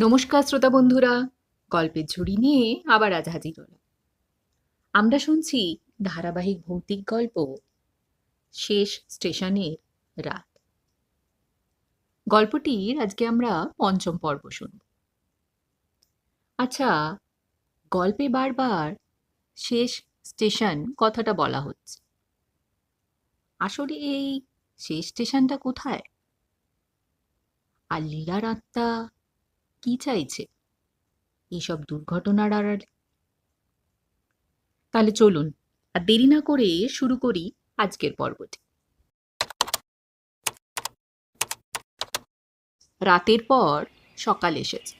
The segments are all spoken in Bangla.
নমস্কার, শ্রোতা বন্ধুরা। গল্পের ঝুড়ি নিয়ে আবার আজ হাজির হলাম। আমরা শুনছি ধারাবাহিক ভৌতিক গল্প শেষ স্টেশনের রাত। গল্পটির আজকে আমরা পঞ্চম পর্ব শুনব। আচ্ছা গল্পে বারবার শেষ স্টেশন কথাটা বলা হচ্ছে। আসলে এই শেষ স্টেশনটা কোথায়? আর লীলার আত্মা কি চাইছে? এইসব দুর্ঘটনার আড়ালে। তাহলে চলুন, আর দেরি না করে শুরু করি আজকের পর্বটি। রাতের পর সকাল এসেছে,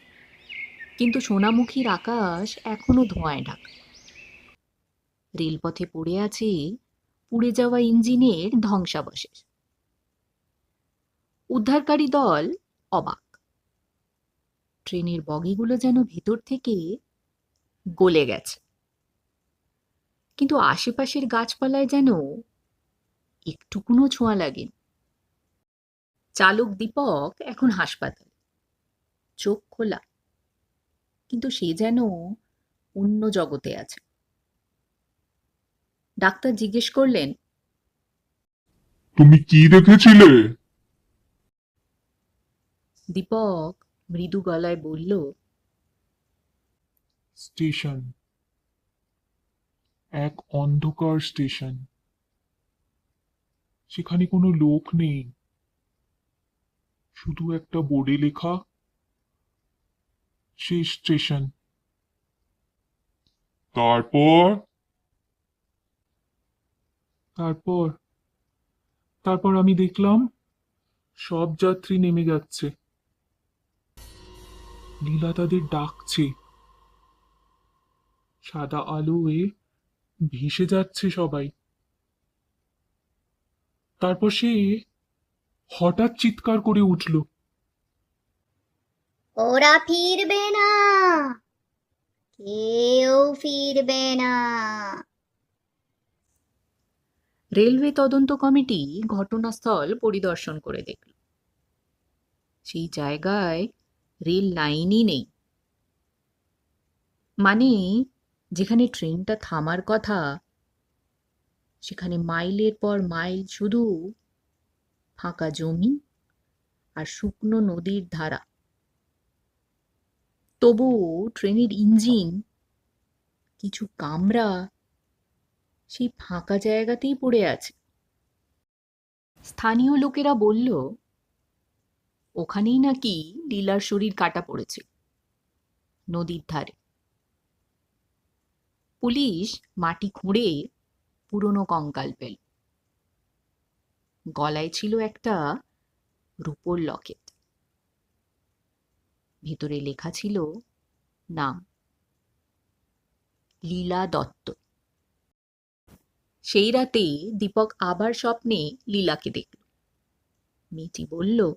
কিন্তু সোনামুখীর আকাশ এখনও ধোঁয়ায় ঢাকা। রেলপথে পড়ে আছে পুড়ে যাওয়া ইঞ্জিনের ধ্বংসাবশেষ। উদ্ধারকারী দল অবাক। ট্রেনের বগিগুলো যেন ভেতর থেকে গলে গেছে। কিন্তু আশেপাশের গাছপালায় যেন একটুকুনো ছোঁয়া লাগেনি চালক দীপক এখন হাসপাতালে। চোখ খোলা। কিন্তু সে যেন অন্য জগতে আছে। ডাক্তার জিজ্ঞেস করলেন তুমি কি দেখেছিলে? দীপক মৃদু গলায় বলল, স্টেশন। এক অন্ধকার স্টেশন। সেখানে কোনো লোক নেই। শুধু একটা বোর্ডে লেখা শেষ স্টেশন। তারপর? তারপর? তারপর আমি দেখলাম, সব যাত্রী নেমে যাচ্ছে। লীলা তাদের ডাকছে। সাদা আলোয় ভেসে যাচ্ছে সবাই। তারপর সে হঠাৎ চিৎকার করে উঠল। ওরা ফিরবে না। কেউ ফিরবে না। রেলওয়ে তদন্ত কমিটি ঘটনাস্থল পরিদর্শন করে দেখল। সেই জায়গায় রেল লাইনই নেই। মানে যেখানে ট্রেনটা থামার কথা, সেখানে মাইলের পর মাইল শুধু ফাঁকা জমি আর শুকনো নদীর ধারা। তবু ট্রেনের ইঞ্জিন কিছু কামরা সেই ফাঁকা জায়গাতেই পড়ে আছে। স্থানীয় লোকেরা বলল ওখানেই নাকি লীলার শরীর কাটা পড়েছে। নদীর ধারে। পুলিশ মাটি খুঁড়ে পুরনো কঙ্কাল পেল। গলায় ছিল একটা রূপোর লকেট। ভেতরে লেখা ছিল নাম। লীলা দত্ত। সেই রাতে দীপক আবার স্বপ্নে লীলাকে দেখল। মেয়েটি বলল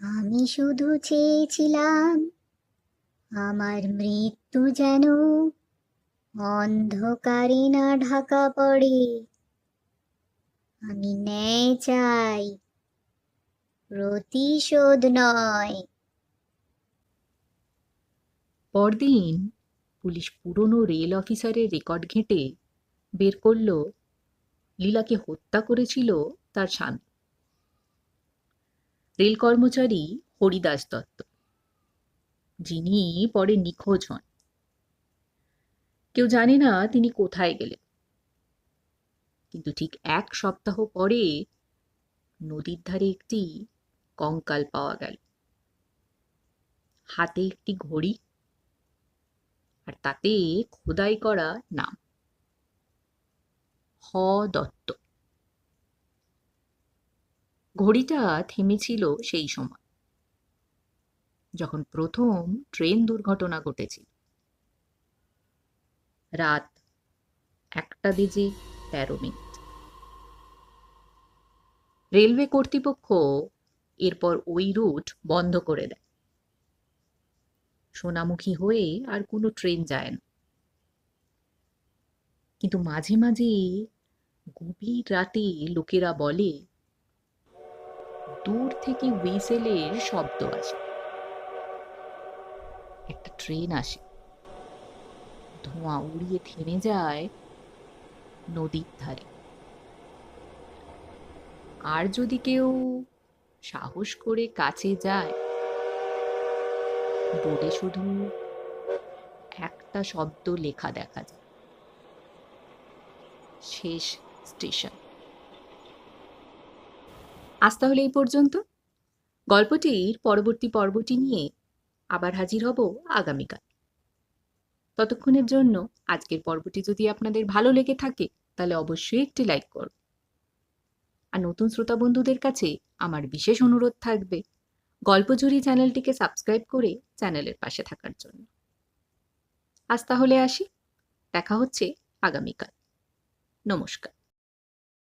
আমি শুধু চেয়েছিলাম আমার মৃত্যু যেন অন্ধকারে না ঢাকা পড়ে। আমি ন্যায় চাই, প্রতিশোধ নয়। পরদিন পুলিশ পুরনো রেল অফিসারের রেকর্ড ঘেঁটে বের করল, লীলাকে হত্যা করেছিল তার স্বামী। রেল কর্মচারী হরিদাস দত্ত, যিনি পরে নিখোঁজ হন। কেউ জানে না তিনি কোথায় গেলেন। কিন্তু ঠিক এক সপ্তাহ পরে নদীর ধারে একটি কঙ্কাল পাওয়া গেল। হাতে একটি ঘড়ি আর তাতে খোদাই করা নাম। হ দত্ত। ঘড়িটা থেমেছিল সেই সময়। যখন প্রথম ট্রেন দুর্ঘটনা ঘটেছিল। রাত একটা বেজে তেরো মিনিট। রেলওয়ে কর্তৃপক্ষ এরপর ওই রুট বন্ধ করে দেয়। সোনামুখী হয়ে আর কোনো ট্রেন যায় না। কিন্তু মাঝে মাঝে গভীর রাতে লোকেরা বলে দূর থেকে হুইসেলের শব্দ আসে। একটা ট্রেন আসে। ধোঁয়া উড়িয়ে থেমে যায় নদীর ধারে। আর যদি কেউ সাহস করে কাছে যায়, বোর্ডে শুধু একটা শব্দ লেখা দেখা যায়। শেষ স্টেশন। আজ তাহলে এই পর্যন্ত। গল্পটির পরবর্তী পর্বটি নিয়ে আবার হাজির হব আগামীকাল। ততক্ষণের জন্য আজকের পর্বটি যদি আপনাদের ভালো লেগে থাকে, তাহলে অবশ্যই একটি লাইক করুন। আর নতুন শ্রোতা বন্ধুদের কাছে আমার বিশেষ অনুরোধ থাকবে গল্পজুরি চ্যানেলটিকে সাবস্ক্রাইব করে চ্যানেলের পাশে থাকার জন্য। আজ তাহলে আসি, দেখা হচ্ছে আগামীকাল। নমস্কার।